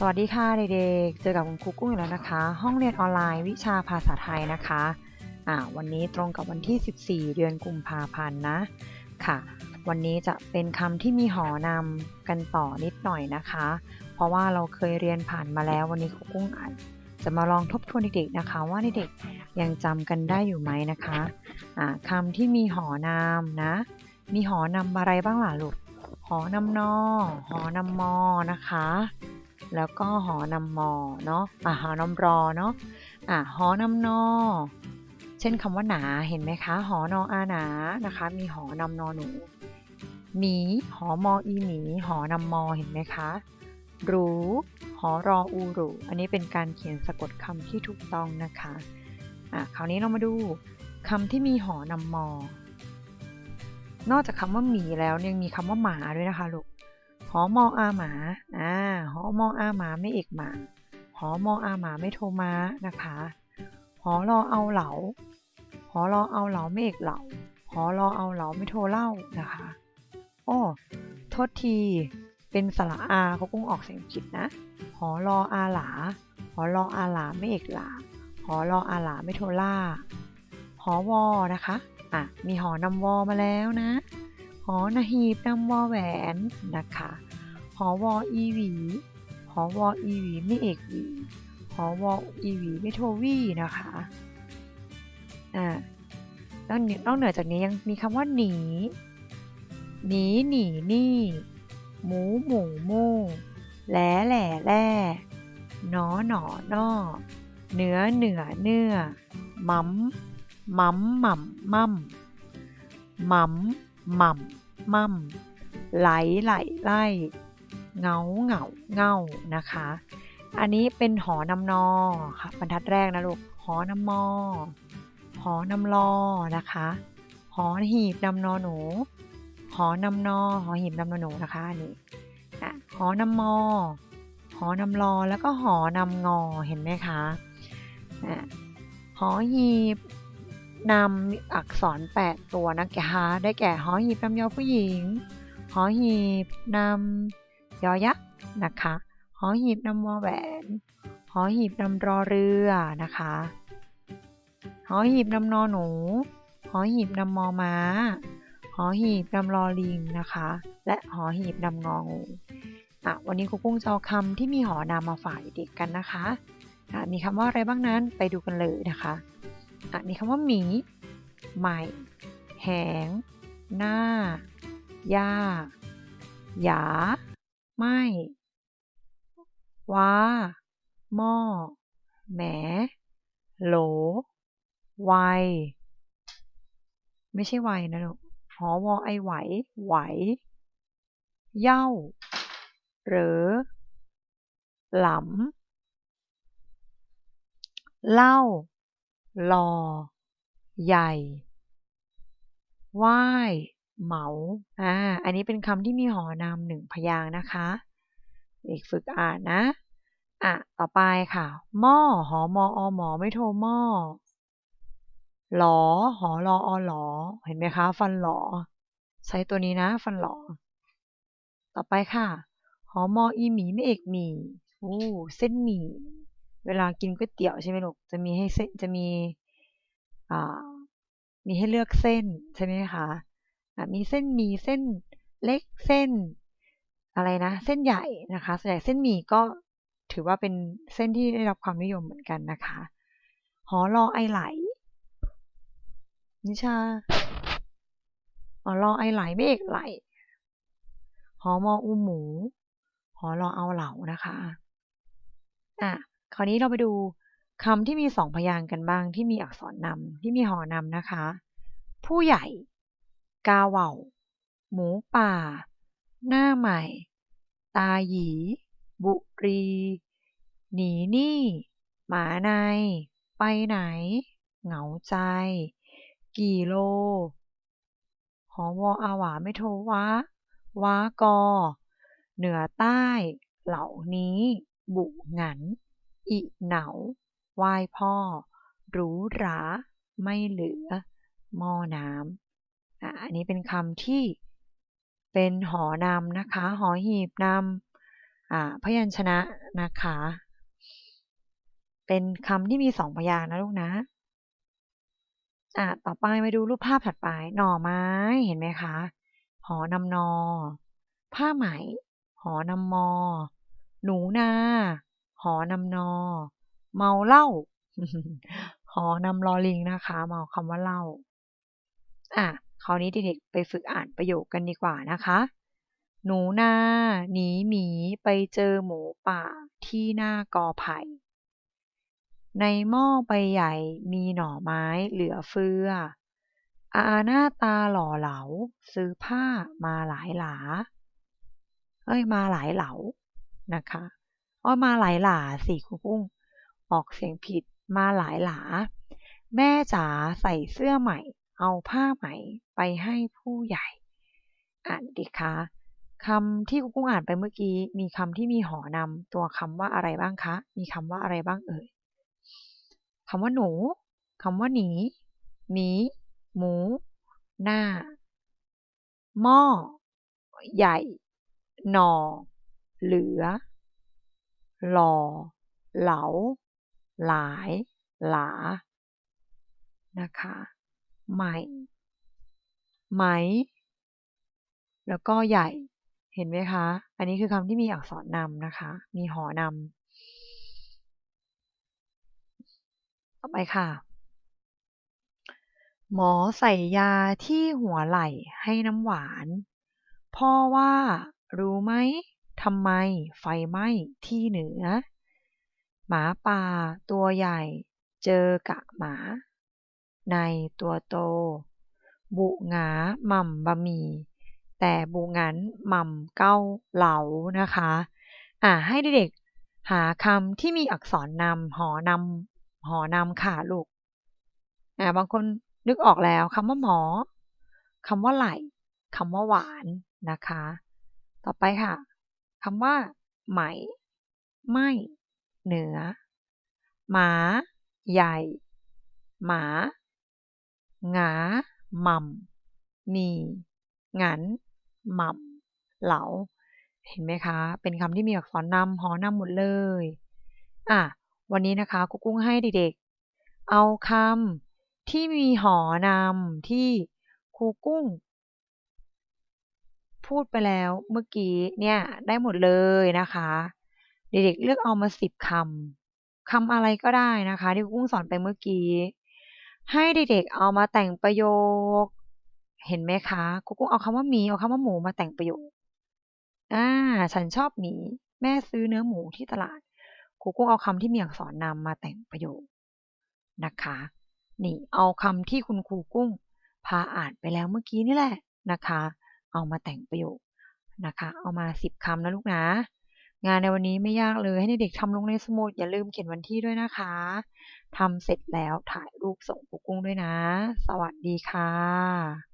สวัสดีค่ะเด็กๆ เจอกับคุณครูกุ้งอีกแล้วนะคะ ห้องเรียนออนไลน์วิชาภาษาไทยนะคะอ่าวันนี้ตรงกับวันที่ 14 เดือนกุมภาพันธ์นะค่ะ วันนี้จะเป็นคำที่มีหอนำกันต่อนิดหน่อยนะคะ เพราะว่าเราเคยเรียนผ่านมาแล้ววันนี้ครูกุ้งอ่านจะมาลองทบทวนเด็กๆนะคะ ว่าเด็กๆยังจำกันได้อยู่ไหมนะคะอ่าคำที่มีหอนามนะ มีหอนำอะไรบ้างล่ะลูกหอนำนอหอนำมอนะคะ แล้วก็หอนำมอเนาะอะหอนำรอเนาะอะหอนำนอ เช่นคำว่าหนาเห็นไหมคะ หอนออาหนานะคะ มีหอนำนอหนูหมีหอมออีหมีหอนำมอเห็นไหมคะรูหอรออูรูอันนี้เป็นการเขียนสะกดคำที่ถูกต้องนะคะอะคราวนี้เรามาดูคำที่มีหอนำมอ นอกจากคำว่าหมีแล้วยังมีคำว่าหมาด้วยนะคะลูก หอมออาหมา อ่า หอมออาหมาไม่เอกหมา หอมออาหมาไม่โทมานะคะ หอรอเอาเหลา หอรอเอาเหลาไม่เอกเหลา หอรอเอาเหลาไม่โทเล่านะคะโอ้โทษที เป็นสระอาเขาคงออกเสียงผิดนะ หอรออาหลา หอรออาหลาไม่เอกหลา หอรออาหลาไม่โทล่า หอวอนะคะ อะ มีหอนำวอมาแล้วนะ หอนาหีบนำวอแหวนนะคะหอวออีหวีหอวออีหวีไม่เอกหวีหอวออีหวีไม่โทวี่นะคะอ่านอกเหนือกเหนือจากนี้ยังมีคำว่าหนี หนีหนีนี่ หมูหมูมู่แหล่แหล่แล่หนอหนอนอเนื้อเหนือเนื้อมัมมัมหม่ำมั่มมัม หม่ำมั่มไหลไหลไล่เงาเหงาเงานะคะ อันนี้เป็นหอนำนอค่ะบรรทัดแรกนะลูกหอนำมอหอนำลอนะคะหอหีบนำนอหนูหอนำนอหอหีบนำนอหนูนะคะอันนี้อะหอนำมอหอนำลอแล้วก็หอนำงอเห็นไหมคะอะหอหีบ นำอักษร 8 ตัวนะคะได้แก่หอหีบนำยอผู้หญิงหอหีบนำยอยักษ์นะคะหอหีบนำวอแหวนหอหีบนำรอเรือนะคะหอหีบนำนอหนูหอหีบนำมอม้าหอหีบนำลอลิงนะคะ และหอหีบนำงองูอะวันนี้ครูกุ้งจะเอาคำที่มีหอนามมาฝากเด็กกันนะคะะมีคำว่าอะไรบ้างนั้นไปดูกันเลยนะคะ อะมีคำว่าหมี ใหม่ แหง หน้าย่าหยา ไม่ ว้า หม้อ แหม โหล ไว ไม่ใช่ไวนะลูกหอวอไอไหว ไหว เย่า หรือ หลำเล่า รอใหญ่ว่ายเหมา อ่า อันนี้เป็นคำที่มีหอนามหนึ่งพยางค์นะคะ เด็กฝึกอ่านนะ อะ ต่อไปค่ะ หม้อ หอมออหมอ ไม่โทรหม้อ หลอ หอรออหลอ เห็นไหมคะ ฟันหลอ ใช้ตัวนี้นะ ฟันหลอ ต่อไปค่ะ หอมออีหมี ไม่เอกหมี่อู้ เส้นหมี่ เวลากินก๋วยเตี๋ยวใช่ไหมลูกจะมีให้เส้นจะมีอ่ามีให้เลือกเส้นใช่ไหมคะะมีเส้นมีเส้นเล็กเส้น อะไรนะ เส้นใหญ่นะคะส่วนใหญ่เส้นหมี่ก็ถือว่าเป็นเส้นที่ได้รับความนิยมเหมือนกันนะคะหอรอไอไหล นิชาหอรอไอไหลไม่เอกไหลหอมออูหมูหอรอเอาเหล่านะคะอะ คราวนี้เราไปดูคำที่มีสองพยางค์กันบ้าง ที่มีอักษรนำที่มีหอนำนะคะ ผู้ใหญ่ กาเหว่า หมูป่า หน้าใหม่ ตาหยี บุรี หนีหนี่หมาใน ไปไหน เหงาใจ กี่โล หอวออาหวาไม่โทวะวากอ เหนือใต้ เหล่านี้ บุหงัน อิเหนาไหว้พ่อ หรูหรา ไม่เหลือ หม้อน้ำอะอันนี้เป็นคำที่เป็นหอนำนะคะ หอหีบนอ่าพยัญชนะนะคะ เป็นคำที่มีสองพยางค์นะลูกนะอ่าต่อไปมาดูรูปภาพถัดไป หน่อไม้ เห็นไหมคะ หอนำนอ ผ้าไหม หอนำมอ หนูนา หอนำนอ เมาเหล้าหอนำลอลิงนะคะ เมาคำว่าเหล้าอะคราวนี้เด็กๆไปฝึกอ่านประโยคกันดีกว่านะคะ หนูนาหนีหมีไปเจอหมูป่าที่หน้ากอไผ่ ในหม้อใบใหญ่มีหน่อไม้เหลือเฟือ อาหน้าตาหล่อเหลา ซื้อผ้ามาหลายหลา เอ้ยมาหลายเหลานะคะ อ้อมาหลายหลาสิครูกุ้ง ออกเสียงผิดมาหลายหลา แม่จ๋าใส่เสื้อใหม่ เอาผ้าไหมไปให้ผู้ใหญ่ อ่านดิคะคำที่ครูกุ้งอ่านไปเมื่อกี้ มีคำที่มีหอนำตัวคำว่าอะไรบ้างคะ มีคำว่าอะไรบ้างเอ่ยคำว่าหนูคำว่าหนีหมีหมู หน้า หม้อ ใหญ่ หนอ เหลือ หล่อ เหลา หลาย หลา นะคะใหม่ไหม แล้วก็ใหญ่ เห็นไหมคะ อันนี้คือคำที่มีอักษรนำนะคะ มีหอนำ ต่อไปค่ะ หมอใส่ยาที่หัวไหล่ให้น้ำหวาน พ่อว่ารู้ไหม ทำไมไฟไหม้ที่เหนือ หมาป่าตัวใหญ่เจอกะหมา ในตัวโต บุหงาหม่ำบะหมี่แต่บุงันหม่ำเก้าเหลานะคะอ่าให้เด็กๆหาคำที่มีอักษรนำหอนำหอนำค่ะลูกอ่าบางคนนึกออกแล้วคำว่าหมอคำว่าไหลคำว่าหวานนะคะ ต่อไปค่ะ คำว่า ไหม ไม่ เหนือ หมา ใหญ่ หมา หงาหม่ำมีงัน หม่ำเหลา เห็นไหมคะ เป็นคำที่มีอักษรนำหอนำหมดเลย อะ วันนี้นะคะกุกุ้งให้เด็กๆ เอาคำที่มีหอนำที่ครูกุ้ง พูดไปแล้วเมื่อกี้เนี่ยได้หมดเลยนะคะ เด็กๆเลือกเอามาสิบคำคำอะไรก็ได้นะคะที่ครูกุ้งสอนไปเมื่อกี้ ให้เด็กๆเอามาแต่งประโยค เห็นไหมคะครูกุ้งเอาคำว่าหมีเอาคำว่าหมูมาแต่งประโยคอ่าฉันชอบหมีแม่ซื้อเนื้อหมูที่ตลาดครูกุ้งเอาคำที่มีอักษรนำมาแต่งประโยคนะคะ นี่เอาคำที่คุณครูกุ้งพาอ่านไปแล้วเมื่อกี้นี่แหละนะคะ เอามาแต่งประโยคนะคะ เอามาสิบคำนะลูกนะ งานในวันนี้ไม่ยากเลย ให้เด็กๆทำลงในสมุด อย่าลืมเขียนวันที่ด้วยนะคะ ทำเสร็จแล้วถ่ายรูปส่งครูกุ้งด้วยนะ สวัสดีค่ะ